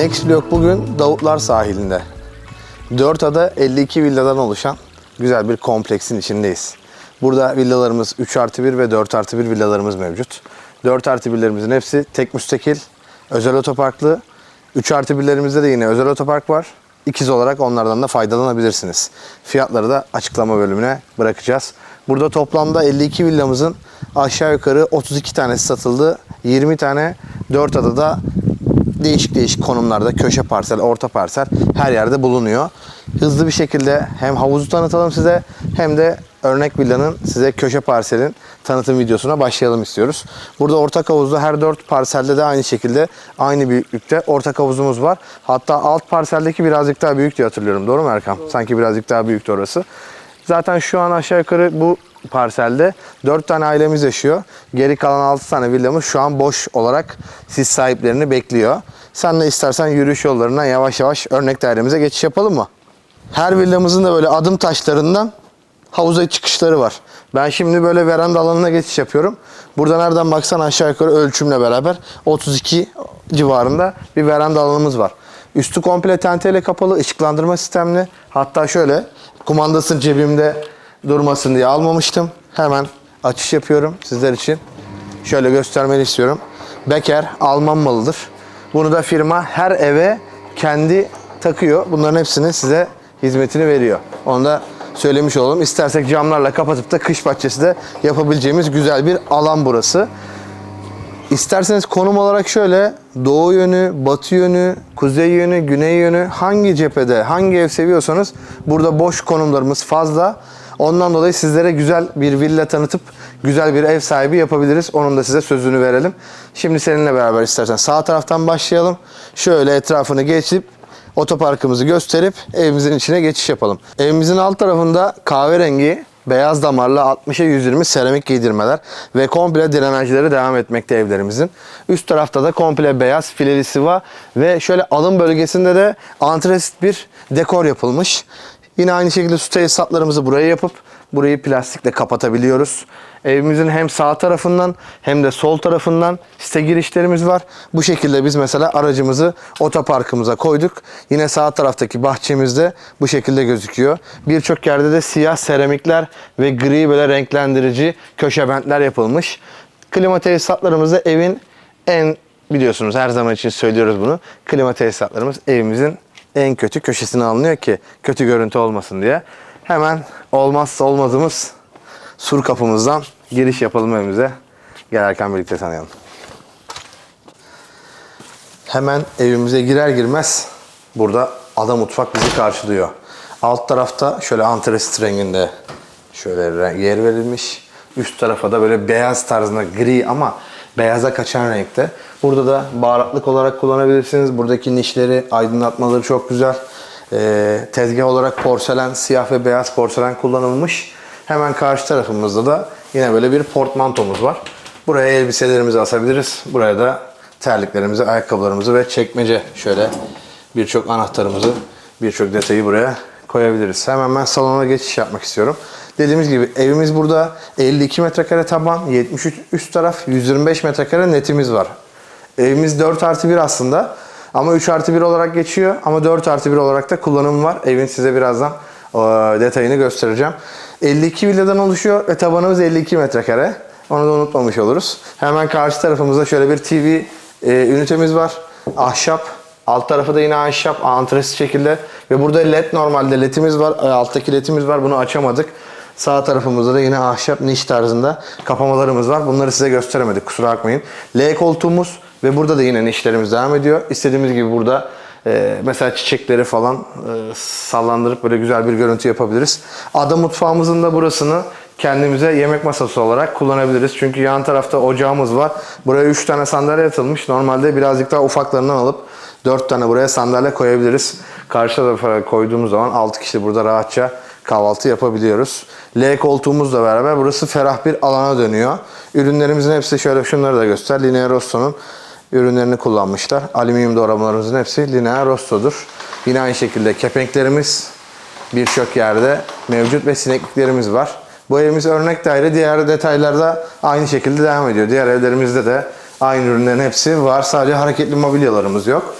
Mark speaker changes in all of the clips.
Speaker 1: Next Vlog bugün Davutlar sahilinde. 4 ada 52 villadan oluşan güzel bir kompleksin içindeyiz. Burada villalarımız 3 artı 1 ve 4 artı 1 villalarımız mevcut. 4 artı 1'lerimizin hepsi tek müstakil, özel otoparklı. 3 artı 1'lerimizde de yine özel otopark var. İkiz olarak onlardan da faydalanabilirsiniz. Fiyatları da açıklama bölümüne bırakacağız. Burada toplamda 52 villamızın aşağı yukarı 32 tanesi satıldı. 20 tane 4 adada değişik değişik konumlarda köşe parsel, orta parsel her yerde bulunuyor. Hızlı bir şekilde hem havuzu tanıtalım size hem de örnek villanın size köşe parselin tanıtım videosuna başlayalım istiyoruz. Burada ortak havuzda her dört parselde de aynı şekilde aynı büyüklükte ortak havuzumuz var. Hatta alt parseldeki birazcık daha büyük diye hatırlıyorum. Doğru mu Erkan? Sanki birazcık daha büyüktü orası. Zaten şu an aşağı yukarı bu parselde 4 tane ailemiz yaşıyor. Geri kalan 6 tane villamız şu an boş olarak siz sahiplerini bekliyor. Sen de istersen yürüyüş yollarından yavaş yavaş örnek dairemize geçiş yapalım mı? Her villamızın da böyle adım taşlarından havuza çıkışları var. Ben şimdi böyle veranda alanına geçiş yapıyorum. Burada nereden baksan aşağı yukarı ölçümle beraber 32 civarında bir veranda alanımız var. Üstü komple tenteyle kapalı, ışıklandırma sistemli. Hatta şöyle kumandasını cebimde durmasın diye almamıştım. Hemen açış yapıyorum sizler için. Şöyle göstermeni istiyorum. Becker Alman malıdır. Bunu da firma her eve kendi takıyor. Bunların hepsini size hizmetini veriyor. Onu da söylemiş olalım. İstersek camlarla kapatıp da kış bahçesi de yapabileceğimiz güzel bir alan burası. İsterseniz konum olarak şöyle doğu yönü, batı yönü, kuzey yönü, güney yönü hangi cephede, hangi ev seviyorsanız burada boş konumlarımız fazla. Ondan dolayı sizlere güzel bir villa tanıtıp güzel bir ev sahibi yapabiliriz. Onun da size sözünü verelim. Şimdi seninle beraber istersen sağ taraftan başlayalım. Şöyle etrafını geçip otoparkımızı gösterip evimizin içine geçiş yapalım. Evimizin alt tarafında kahverengi beyaz damarlı 60'a 120 seramik giydirmeler ve komple drenajları devam etmekte evlerimizin. Üst tarafta da komple beyaz fileli sıva ve şöyle alım bölgesinde de antresit bir dekor yapılmış. Yine aynı şekilde su tesisatlarımızı buraya yapıp burayı plastikle kapatabiliyoruz. Evimizin hem sağ tarafından hem de sol tarafından site girişlerimiz var. Bu şekilde biz mesela aracımızı otoparkımıza koyduk. Yine sağ taraftaki bahçemizde bu şekilde gözüküyor. Birçok yerde de siyah seramikler ve gri böyle renklendirici köşe bentler yapılmış. Klima tesisatlarımız da evin en biliyorsunuz her zaman için söylüyoruz bunu. Klima tesisatlarımız evimizin en kötü köşesine alınıyor ki kötü görüntü olmasın diye. Hemen olmazsa olmazımız sur kapımızdan giriş yapalım evimize. Gelerken birlikte tanıyalım. Hemen evimize girer girmez burada ada mutfak bizi karşılıyor. Alt tarafta şöyle antresit renginde şöyle yer verilmiş. Üst tarafa da böyle beyaz tarzında gri ama beyaza kaçan renkte. Burada da baharatlık olarak kullanabilirsiniz. Buradaki nişleri, aydınlatmaları çok güzel. Ee, tezgah olarak porselen, siyah ve beyaz porselen kullanılmış. Hemen karşı tarafımızda da yine böyle bir portmantomuz var. Buraya elbiselerimizi asabiliriz. Buraya da terliklerimizi, ayakkabılarımızı ve çekmece şöyle birçok anahtarımızı, birçok detayı buraya koyabiliriz. Hemen ben salona geçiş yapmak istiyorum. Dediğimiz gibi evimiz burada 52 metrekare taban, 73 üst taraf, 125 metrekare netimiz var. Evimiz 4 artı 1 aslında. Ama 3 artı 1 olarak geçiyor. Ama 4 artı 1 olarak da kullanım var. Evin size birazdan e, detayını göstereceğim. 52 villadan oluşuyor ve tabanımız 52 metrekare. Onu da unutmamış oluruz. Hemen karşı tarafımızda şöyle bir TV e, ünitemiz var. Ahşap. Alt tarafı da yine ahşap, antresit şekilde. Ve burada led normalde ledimiz var. E, alttaki ledimiz var. Bunu açamadık. Sağ tarafımızda da yine ahşap niş tarzında kapamalarımız var. Bunları size gösteremedik kusura bakmayın. L koltuğumuz ve burada da yine nişlerimiz devam ediyor. İstediğimiz gibi burada e, mesela çiçekleri falan e, sallandırıp böyle güzel bir görüntü yapabiliriz. Ada mutfağımızın da burasını kendimize yemek masası olarak kullanabiliriz. Çünkü yan tarafta ocağımız var. Buraya 3 tane sandalye atılmış. Normalde birazcık daha ufaklarından alıp 4 tane buraya sandalye koyabiliriz. Karşı tarafa koyduğumuz zaman 6 kişi burada rahatça kahvaltı yapabiliyoruz. L koltuğumuzla beraber burası ferah bir alana dönüyor. Ürünlerimizin hepsi şöyle şunları da göster. Linea Rosso'nun ürünlerini kullanmışlar. Alüminyum doğramalarımızın hepsi Linea Rosso'dur. Yine aynı şekilde kepenklerimiz birçok yerde mevcut ve sinekliklerimiz var. Bu evimiz örnek daire. Diğer detaylarda aynı şekilde devam ediyor. Diğer evlerimizde de aynı ürünlerin hepsi var. Sadece hareketli mobilyalarımız yok.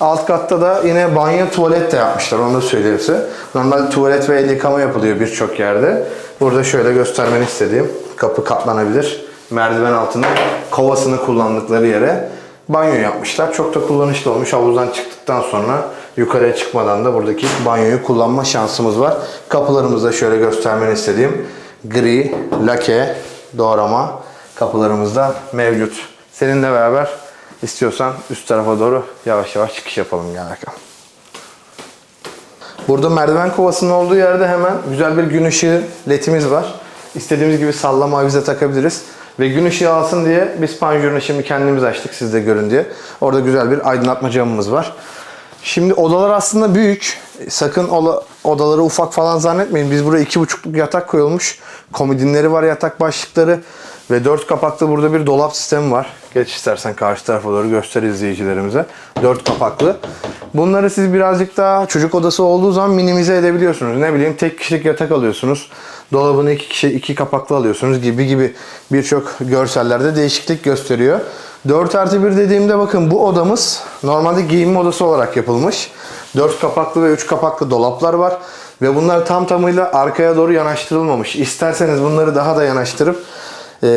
Speaker 1: Alt katta da yine banyo tuvalet de yapmışlar onu da söyleyeyim size. Normal tuvalet ve el yıkama yapılıyor birçok yerde. Burada şöyle göstermeni istediğim kapı katlanabilir. Merdiven altında kovasını kullandıkları yere banyo yapmışlar. Çok da kullanışlı olmuş. Havuzdan çıktıktan sonra yukarıya çıkmadan da buradaki banyoyu kullanma şansımız var. Kapılarımızda şöyle göstermeni istediğim gri, lake, doğrama kapılarımızda mevcut. Seninle beraber istiyorsan üst tarafa doğru yavaş yavaş çıkış yapalım gel bakalım. Burada merdiven kovasının olduğu yerde hemen güzel bir gün ışığı ledimiz var. İstediğimiz gibi sallama avize takabiliriz. Ve gün ışığı alsın diye biz panjurunu şimdi kendimiz açtık siz de görün diye. Orada güzel bir aydınlatma camımız var. Şimdi odalar aslında büyük. Sakın odaları ufak falan zannetmeyin. Biz buraya iki buçukluk yatak koyulmuş. Komodinleri var yatak başlıkları. Ve dört kapaklı burada bir dolap sistemi var. Geç istersen karşı tarafa doğru göster izleyicilerimize. Dört kapaklı. Bunları siz birazcık daha çocuk odası olduğu zaman minimize edebiliyorsunuz. Ne bileyim tek kişilik yatak alıyorsunuz. Dolabını iki kişi iki kapaklı alıyorsunuz gibi gibi birçok görsellerde değişiklik gösteriyor. 4 artı 1 dediğimde bakın bu odamız normalde giyinme odası olarak yapılmış. 4 kapaklı ve 3 kapaklı dolaplar var. Ve bunlar tam tamıyla arkaya doğru yanaştırılmamış. İsterseniz bunları daha da yanaştırıp ee,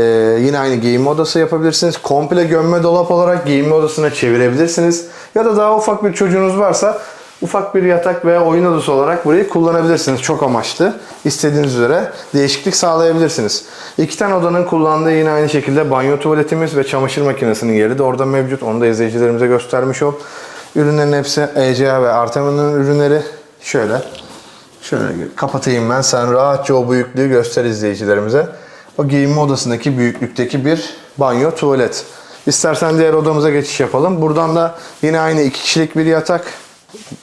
Speaker 1: yine aynı giyinme odası yapabilirsiniz. Komple gömme dolap olarak giyinme odasına çevirebilirsiniz. Ya da daha ufak bir çocuğunuz varsa ufak bir yatak veya oyun odası olarak burayı kullanabilirsiniz. Çok amaçlı. İstediğiniz üzere değişiklik sağlayabilirsiniz. İki tane odanın kullandığı yine aynı şekilde banyo tuvaletimiz ve çamaşır makinesinin yeri de orada mevcut. Onu da izleyicilerimize göstermiş ol. Ürünlerin hepsi ECA ve Arteman'ın ürünleri. Şöyle. Şöyle kapatayım ben. Sen rahatça o büyüklüğü göster izleyicilerimize. O giyinme odasındaki büyüklükteki bir banyo, tuvalet. İstersen diğer odamıza geçiş yapalım. Buradan da yine aynı iki kişilik bir yatak.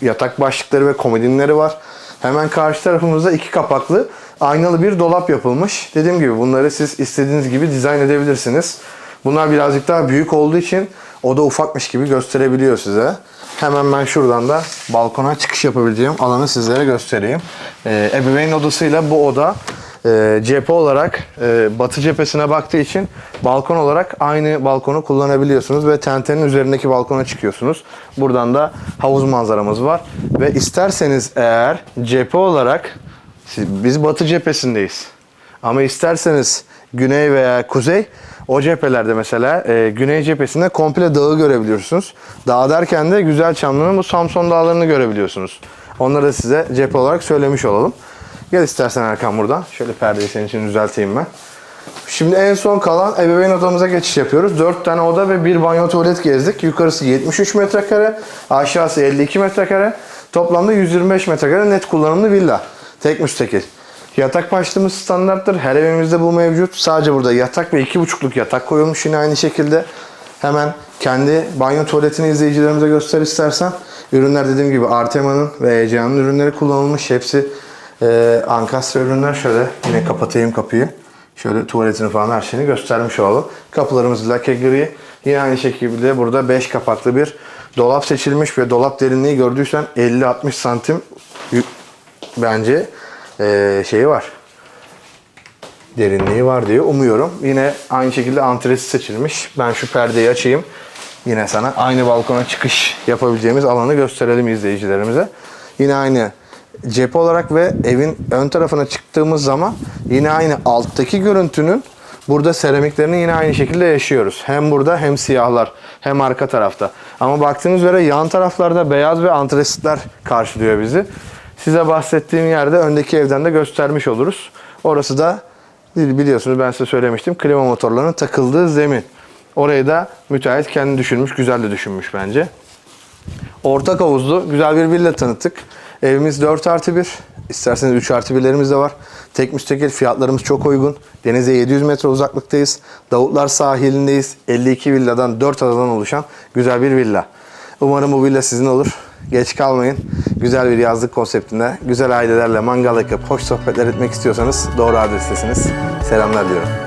Speaker 1: Yatak başlıkları ve komodinleri var. Hemen karşı tarafımızda iki kapaklı aynalı bir dolap yapılmış. Dediğim gibi bunları siz istediğiniz gibi dizayn edebilirsiniz. Bunlar birazcık daha büyük olduğu için oda ufakmış gibi gösterebiliyor size. Hemen ben şuradan da balkona çıkış yapabileceğim alanı sizlere göstereyim. Ee, ebeveyn odasıyla bu oda e, cephe olarak e, batı cephesine baktığı için balkon olarak aynı balkonu kullanabiliyorsunuz ve tentenin üzerindeki balkona çıkıyorsunuz. Buradan da havuz manzaramız var ve isterseniz eğer cephe olarak biz batı cephesindeyiz. Ama isterseniz güney veya kuzey o cephelerde mesela e, güney cephesinde komple dağı görebiliyorsunuz. Dağ derken de Güzel Çamlı'nın bu Samson dağlarını görebiliyorsunuz. Onları da size cephe olarak söylemiş olalım. Gel istersen Erkan buradan. Şöyle perdeyi senin için düzelteyim ben. Şimdi en son kalan ebeveyn odamıza geçiş yapıyoruz. 4 tane oda ve bir banyo tuvalet gezdik. Yukarısı 73 metrekare, aşağısı 52 metrekare. Toplamda 125 metrekare net kullanımlı villa. Tek müstakil. Yatak başlığımız standarttır. Her evimizde bu mevcut. Sadece burada yatak ve 2,5'luk yatak koyulmuş yine aynı şekilde. Hemen kendi banyo tuvaletini izleyicilerimize göster istersen. Ürünler dediğim gibi Artema'nın ve ECA'nın ürünleri kullanılmış. Hepsi e, Ankastra ürünler. Şöyle yine kapatayım kapıyı. Şöyle tuvaletini falan her şeyini göstermiş olalım. Kapılarımız lake gri. Yine aynı şekilde burada 5 kapaklı bir dolap seçilmiş ve dolap derinliği gördüysen 50-60 santim bence e, şeyi var. Derinliği var diye umuyorum. Yine aynı şekilde antresi seçilmiş. Ben şu perdeyi açayım. Yine sana aynı balkona çıkış yapabileceğimiz alanı gösterelim izleyicilerimize. Yine aynı cephe olarak ve evin ön tarafına çıktığımız zaman yine aynı alttaki görüntünün burada seramiklerini yine aynı şekilde yaşıyoruz. Hem burada hem siyahlar hem arka tarafta. Ama baktığınız üzere yan taraflarda beyaz ve antresitler karşılıyor bizi. Size bahsettiğim yerde öndeki evden de göstermiş oluruz. Orası da biliyorsunuz ben size söylemiştim klima motorlarının takıldığı zemin. Orayı da müteahhit kendi düşünmüş, güzel de düşünmüş bence. Ortak havuzlu güzel bir villa tanıttık. Evimiz 4 artı 1. İsterseniz 3 artı 1'lerimiz de var. Tek müstakil fiyatlarımız çok uygun. Denize 700 metre uzaklıktayız. Davutlar sahilindeyiz. 52 villadan 4 adadan oluşan güzel bir villa. Umarım bu villa sizin olur. Geç kalmayın. Güzel bir yazlık konseptinde güzel ailelerle mangal yakıp hoş sohbetler etmek istiyorsanız doğru adrestesiniz. Selamlar diliyorum.